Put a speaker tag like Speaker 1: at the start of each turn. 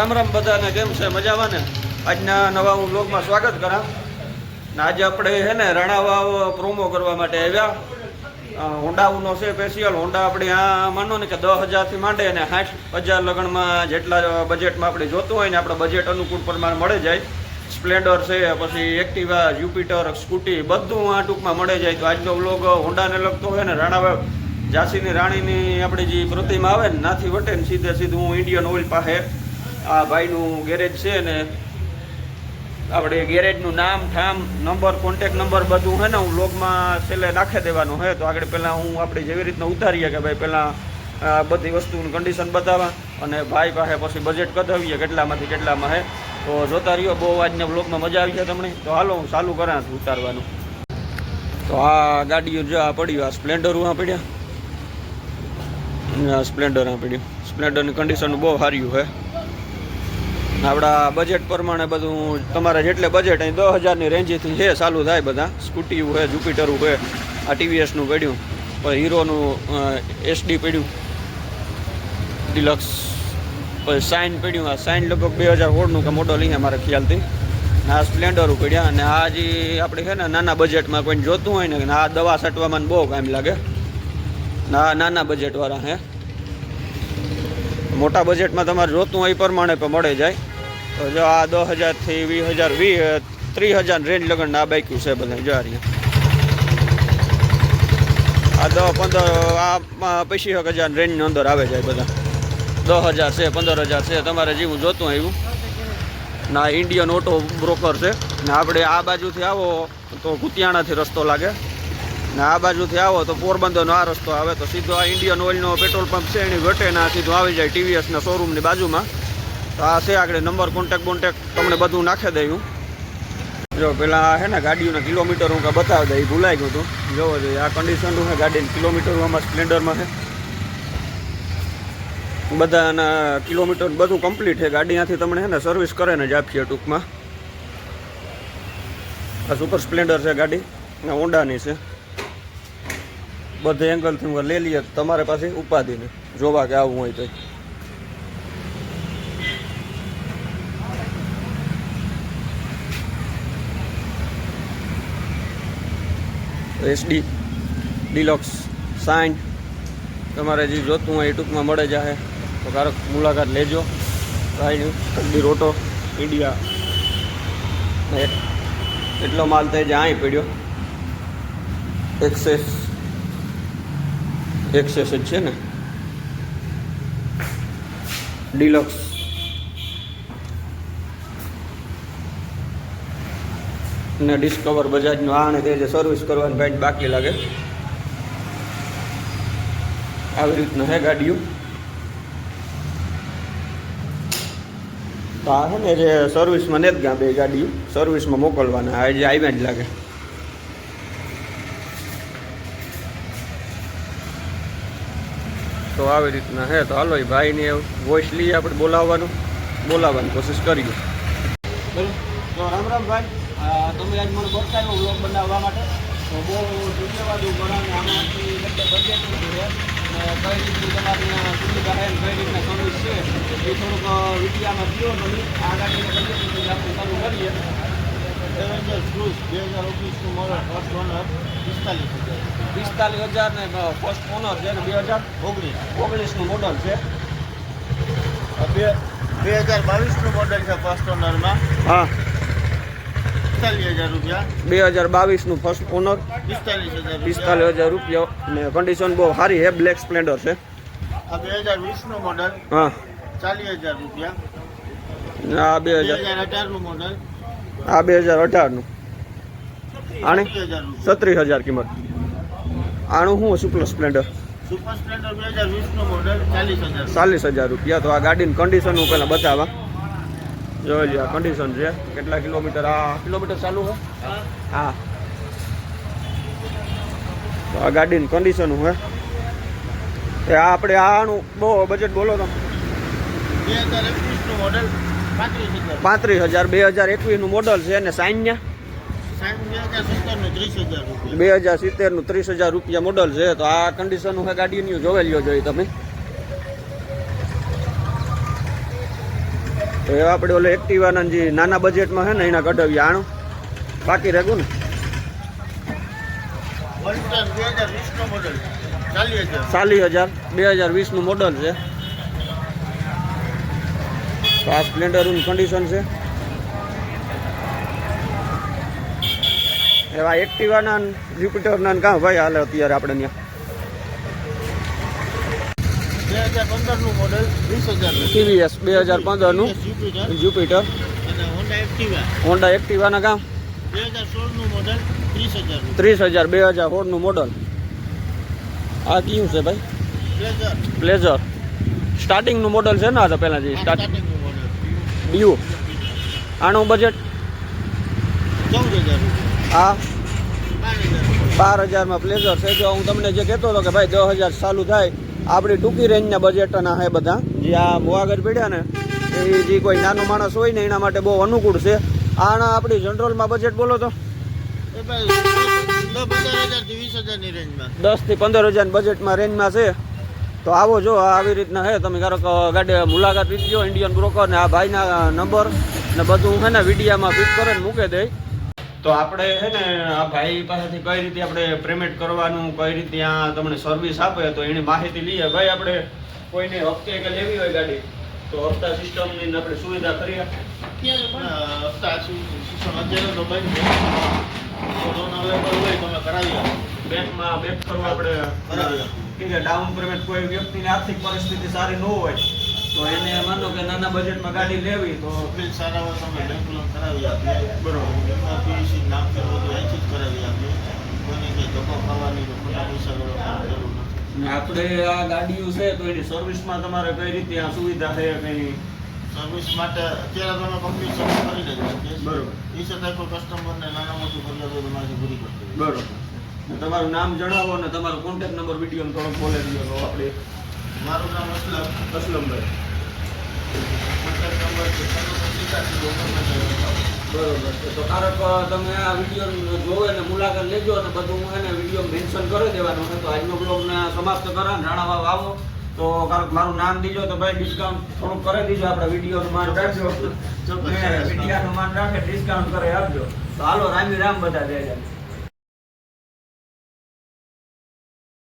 Speaker 1: રામ રામ બધાને કેમ છે? મજામાં ને? આજના નવા હું બ્લોગમાં સ્વાગત કરા ને આજે આપણે છે ને રણાવાવ પ્રોમો કરવા માટે આવ્યા. હોન્ડાનો છે સ્પેશિયલ હોન્ડા આપણે આ માનો ને કે દસ હજારથી માંડે ને સાઠ હજાર લગ્નમાં જેટલા બજેટમાં આપણે જોતું હોય ને આપણે બજેટ અનુકૂળ પ્રમાણે મળે જાય. સ્પ્લેન્ડર છે, પછી એક્ટિવા જ્યુપિટર સ્કૂટી બધું આ ટૂંકમાં મળે જાય. તો આજનો બ્લોગ હોન્ડાને લગતો હોય ને રાણાવાવ ઝાંસીની રાણીની આપણી જે પ્રતિમા આવે ને, નાથી વટે ને સીધે સીધું હું ઇન્ડિયન ઓઇલ પાસે આ ભાઈનું ગેરેજ છે ને આપણે ગેરેજનું નામ, ઠામ નંબર કોન્ટેક નંબર બધું હે ને હું લોગમાં છેલ્લે નાખી દેવાનું હે. તો આગળ પહેલાં હું આપણે જેવી રીતના ઉતારીએ કે ભાઈ પહેલાં આ બધી વસ્તુની કન્ડિશન બતાવવા અને ભાઈ પાસે પછી બજેટ કઢાવીએ કેટલામાંથી કેટલામાં હે. તો જોતા રહ્યો, બહુ આજના બ્લોગમાં મજા આવી છે તમને. તો હાલો, હું ચાલુ કરા ઉતારવાનું. તો આ ગાડીઓ જો આ પડ્યું આ સ્પ્લેન્ડર આ પડ્યા. સ્પ્લેન્ડર આ પડ્યું. સ્પ્લેન્ડરની કન્ડિશન બહુ સારી છે. આપણા બજેટ પ્રમાણે બધું તમારા જેટલે બજેટ અહીં દસ હજારની રેન્જથી છે, ચાલુ થાય બધા. સ્કૂટી હોય જુપિટરું હોય આ ટીવીએસનું પડ્યું. પછી હીરોનું એસડી પડ્યું. ડિલક્સ પછી સાઇન પડ્યું. આ સાઇન લગભગ બે હજાર સોળનું કે મોડલ અહીંયા મારા ખ્યાલથી. આ સ્પ્લેન્ડરો પડ્યા અને આ જે આપણે છે ને નાના બજેટમાં કોઈને જોતું હોય ને આ દવા છટવામાં બહુ કામ લાગે. ના નાના બજેટવાળા હે મોટા બજેટમાં તમારે જોતું હોય એ પ્રમાણે પણ મળે જાય. તો જો આ દસ હજારથી વીસ હજાર, વીસ, ત્રીસ હજાર રેન્જ લગન આ બાઇક્યું છે બધા જો આ આ દસ, પંદર, આ પચીસ એક હજાર રેન્જની અંદર આવે જાય બધા. દસ હજાર છે, પંદર હજાર છે, તમારે જેવું જોતું એવું. ના ઇન્ડિયન ઓટો બ્રોકર છે. ને આપણે આ બાજુથી આવો તો કુતિયાણાથી રસ્તો લાગે. ને આ બાજુથી આવો તો પોરબંદરનો આ રસ્તો આવે તો સીધો આ ઇન્ડિયન ઓઇલનો પેટ્રોલ પંપ છે, એની વટેના સીધું આવી જાય ટીવીએસના શોરૂમની બાજુમાં. આ છે આગળ નંબર કોન્ટેક કોન્ટેક તમને બધું નાખી દઉં જો પેલા હે ને ગાડીઓના કિલોમીટર હું બતાવી દઈ ભૂલાઈ ગયું હતું. જોવો જોઈએ, આ કન્ડિશન હું ગાડીની કિલોમીટર આમાં સ્પ્લેન્ડરમાં છે. બધાના કિલોમીટર બધું કમ્પ્લીટ છે. ગાડી ત્યાંથી તમને છે ને સર્વિસ કરે ને જ આપીએ ટૂંકમાં. આ સુપર સ્પ્લેન્ડર છે ગાડી. ને હોન્ડાની છે. બધે એંગલથી હું લઈ લઈએ તમારે પાસે ઉપાધિને જોવા કે આવું હોય તો. S D deluxe shine. તમારે જે જોતું હોય એ ટૂંકમાં મળે જાહે. તો કારક મુલાકાત લેજો. તકદીર રોટો, ઇન્ડિયા. એટલો માલ થાય જે અહીં પડ્યો. એક્સેસ એક્સેસ જ છે ને. ડિલક્સ. ને ડિસ્કવર બજાજનું આ ને તે જે સર્વિસ કરવાની ભાઈ બાકી લાગે. આવી રીતના હે ગાડીઓ. તો આ છે ને જે સર્વિસમાં ને જ ગા બે ગાડીઓ. સર્વિસમાં મોકલવાના, આ જે આવ્યા જ લાગે. તો આવી રીતના હે, તો હાલો ભાઈને વોઇસ લઈએ આપણે બોલાવવાનું. બોલાવવાની કોશિશ કરીએ. તો રામ રામ ભાઈ. તમે આજ મને બતાવ્યો બ્લોગ બનાવવા માટે. તો બહુ ધન્યવાદ હું ઘણા આમાંથી એટલે બજેટ જોડે કઈ રીતની તમારી સુવિધા છે કઈ રીતના સર્વિસ છે એ થોડુંક વિડીયામાં થયો નથી આ ગાડીને બજેટ આપણે ચાલુ કરીએ.
Speaker 2: એવેન્જર ક્રુઝ બે હજાર ઓગણીસનું મોડલ ફર્સ્ટ ઓનર પિસ્તાલીસ હજાર.
Speaker 1: પિસ્તાલીસ હજાર ને ફર્સ્ટ ઓનર છે ને બે હજાર?
Speaker 2: ઓગણીસ.
Speaker 1: ઓગણીસનું મોડલ છે.
Speaker 2: બે બે હજાર બાવીસનું મોડલ છે ફર્સ્ટ ઓનરમાં
Speaker 1: હા. બે હજાર બાવીસનું ફર્સ્ટ ઓનર
Speaker 2: પિસ્તાલીસ હજાર
Speaker 1: રૂપિયા. ને કન્ડિશન બહુ સારી છે બ્લેક સ્પ્લેન્ડર છે.
Speaker 2: બે હજાર વીસનું મોડલ
Speaker 1: હા.
Speaker 2: ચાલીસ હજાર રૂપિયા.
Speaker 1: આ બે હજાર
Speaker 2: હજાર અઢારનું મોડલ
Speaker 1: આ બે હજાર અઢારનું. આને
Speaker 2: સત્રીસ હજાર
Speaker 1: કિંમત. આનું શું સુપર સ્પ્લેન્ડર
Speaker 2: ચાલીસ હજાર.
Speaker 1: રૂપિયા. તો આ ગાડીની કન્ડિશન હું પહેલાં બતાવવા જોઈ લ્યો કન્ડિશન છે. કેટલા કિલોમીટર આ? કિલોમીટર ચાલુ હે? હા. તો આ ગાડીનું કન્ડિશન હે? એ આ આપણે આનું બહુ બજેટ બોલો તમે.
Speaker 2: પાંત્રીસ હજાર.
Speaker 1: બે હજાર એકવીસનું મોડલ છે અને સાઈનના
Speaker 2: સાઠ બે હજાર સિત્તેરનું ત્રીસ હજાર રૂપિયા.
Speaker 1: મોડલ છે. તો આ કન્ડિશનનું ગાડીની? જોવે લ્યો જોઈએ તમે. તો એવા આપણે ઓલે એક્ટિવાના જે નાના બજેટમાં છે ને, એના કઢાવીએ. આણું. બાકી રહેગું ને.
Speaker 2: ચાલીસ હજાર.
Speaker 1: બે હજાર વીસનું મોડલ છે. તો આ સ્પ્લેન્ડરનું કન્ડિશન છે. એવા એક્ટિવાના જ્યુપિટરના કાં ભાઈ હાલે અત્યારે આપણે ત્યાં.
Speaker 2: હજાર પંદરનું મોડલ વીસ હજાર
Speaker 1: ટીવીએસ બે હજાર પંદરનું.
Speaker 2: જુપિટર અને હોન્ડા એક્ટિવા
Speaker 1: હોન્ડા એક્ટિવાના કામ?
Speaker 2: બે હજાર સોળનું મોડલ ત્રીસ હજાર
Speaker 1: ત્રીસ હજાર બે હજાર સોળનું મોડલ આ કયું છે ભાઈ?
Speaker 2: પ્લેઝર
Speaker 1: પ્લેઝર સ્ટાર્ટિંગનું મોડલ છે ને આ તો પહેલાં જે
Speaker 2: સ્ટાર્ટિંગ
Speaker 1: ડીયુ આનું બજેટ
Speaker 2: ચૌદ હજાર
Speaker 1: આ
Speaker 2: બાર
Speaker 1: બાર હજારમાં પ્લેઝર છે. જો હું તમને જે કહેતો હતો કે ભાઈ દસ હજાર ચાલુ થાય આપણી ટૂંકી રેન્જના બજેટના છે બધા. જે આ મોવાગર પીડ્યા ને એ જે કોઈ નાનો માણસ હોય ને એના માટે બહુ અનુકૂળ છે. આના આપણી જનરલમાં બજેટ બોલો તો?
Speaker 2: દસ
Speaker 1: દસથી પંદર હજાર બજેટમાં રેન્જમાં છે. તો આવો જો આવી રીતના હે. તમે કારો ગાડી મુલાકાત લીધી ઇન્ડિયન બ્રોકર ને આ ભાઈના નંબર ને બધું છે ને વિડીયામાં ફિટ કરે મૂકે દે તો આપણે છે ને આ ભાઈ પાસેથી કઈ રીતે આપણે પેમેન્ટ કરવાનું કઈ રીતે આ તમને સર્વિસ આપે તો એની માહિતી લઈએ. ભાઈ આપણે કોઈને હપ્તે કે લેવી હોય ગાડી તો હપ્તા સિસ્ટમની આપણે સુવિધા કરીએ.
Speaker 2: હપ્તા સિસ્ટમ અત્યારે તો બંધ છે. લોન અવેલેબલ હોય તો અમે કરાવી
Speaker 1: બેંકમાં બેંક કરવા આપણે
Speaker 2: બરાબર.
Speaker 1: કે ડાઉન પેમેન્ટ કોઈ વ્યક્તિની આર્થિક પરિસ્થિતિ સારી ન હોય તો એને માનો કે નાના બજેટમાં ગાડી લેવી તો
Speaker 2: બિલ સારા હોય તમે બેંક લોન કરાવી આપીએ.
Speaker 1: બરોબર.
Speaker 2: એમાં પીવીસી નામ કરવો બધું એ જ કરાવી આપીએ. કોઈને કંઈ ધક્કો ખાવાની કે ખોટા પૈસા ગળવાની જરૂર નથી.
Speaker 1: આપણે આ ગાડીઓ છે તો એની સર્વિસમાં તમારે કઈ રીતે આ સુવિધા છે કઈ
Speaker 2: સર્વિસ માટે અત્યારે તમે કંપની સર્વિસ કરી લેજો
Speaker 1: બરોબર.
Speaker 2: એ છતાં કોઈ કસ્ટમરને નાના મોટું ફરિયાદ તો મારી પૂરી કરી દેવી.
Speaker 1: બરોબર. તમારું નામ જણાવો અને તમારો કોન્ટેક્ટ નંબર વીડિયો થોડો બોલે દીધો આપણે
Speaker 2: મારું નામ અસલમ
Speaker 1: અસલમભાઈ.
Speaker 2: કોન્ટેક્ટ નંબર છે
Speaker 1: બરોબર છે. તો કારક તમે આ વીડિયો જોવો અને મુલાકાત લેજો અને બધું હું એને વીડિયો મેન્શન કરી દેવાનું. છે તો આજનો બ્લોગને સમાપ્ત કરો ને રાણાવાવ આવો. તો કારક મારું નામ દીજો તો ભાઈ ડિસ્કાઉન્ટ થોડુંક કરી દીજો આપણે વિડીયોનું માન રાખજો. વિડીયાનું માન રાખે ડિસ્કાઉન્ટ કરે આપજો. તો હાલો રામી રામ બધા જય.